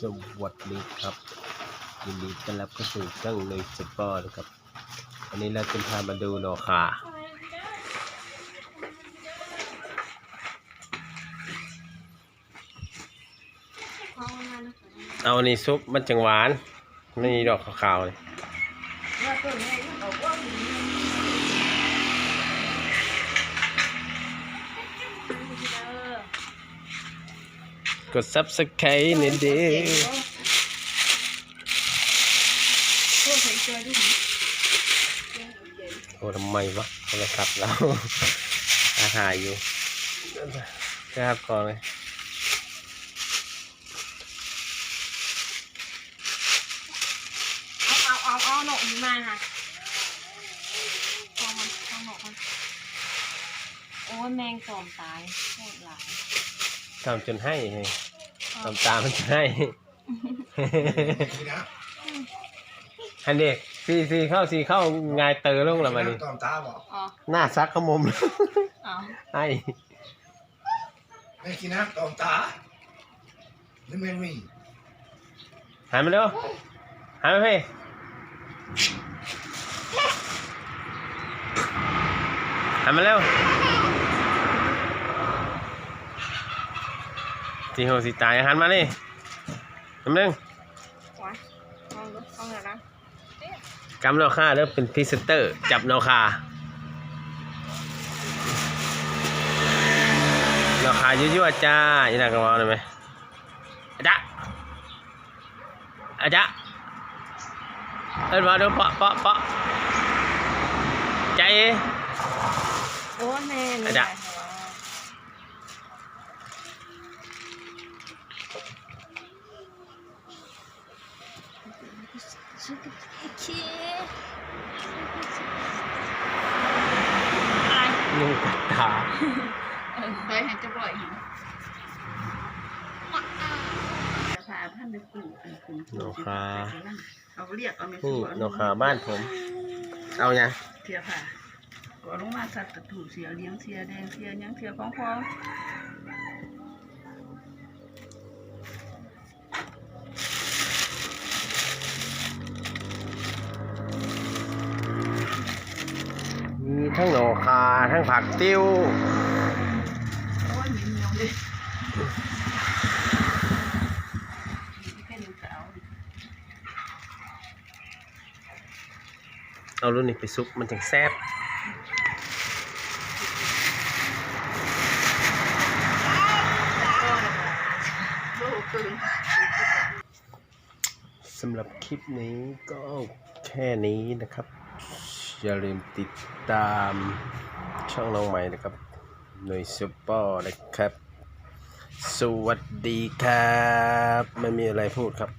สวัสดีครับยินดีต้อนรับเข้าสู่ช่องในสปอร์นะครับวันนี้เราจะพามาดูโนคาเอาอันนี้ซุปมันจังหวานไม่มีดอกขาวๆเลย กด subscribe นี่เด้โอ้ทำไมวะโทรศัพท์เราอาหารอยู่ครับก่อนเลยเอาเอาเอาหนกนี้มาค่ะเอามันเอาหนกมันโอ้ยแมงสอมตายโคตรหลาย ทำจนให้ไงทำตามมันจะให้อันเด็กซีซีเข้าซีเข้างายเตอลงแล้วมานี่ตอมตาบอกอ๋อหน้าซักขมุมเอาให้ไม่กินน้ำตอมตาหรือไม่มีหันมาเร็วหันมาพี่หันมาเร็ว สีหัวสีตายหันมานี่คำนึงไว้เอาดูเอาเดี๋ยวนะกำเราค่าแล้วเป็นพรีเซนเตอร์ จับเราคาเราคายั่วๆจ้าอีน่าก็ว่าเลยไหมอาจ๊ะอาจ๊ะเอิ้นมาดูเปาะเปาะเปาะใจเอ๋โอ้ยแม่อะจ๊ะ ชิคกี้พายนุ่งกัดตาไปเห็นจะปล่อยเหินจะพาท่านไปปลูกอันคุณโนคาเขาเรียกเอาไม่นี่โนคาบ้านผม เอาไงเทียค่ะก็ลงมาสัตว์ตะถูเสียเลี้ยงเสียแดงเสียยังเสียของพอ ทั้งโนคาทั้งผักติ้วเอารุ่นนี้ไปซุปมันถึงแซ่บสำหรับคลิปนี้ก็แค่นี้นะครับ อย่าลืมติดตามช่องน้องใหม่นะครับ หน่วยซูเปอร์นะครับ สวัสดีครับ ไม่มีอะไรพูดครับ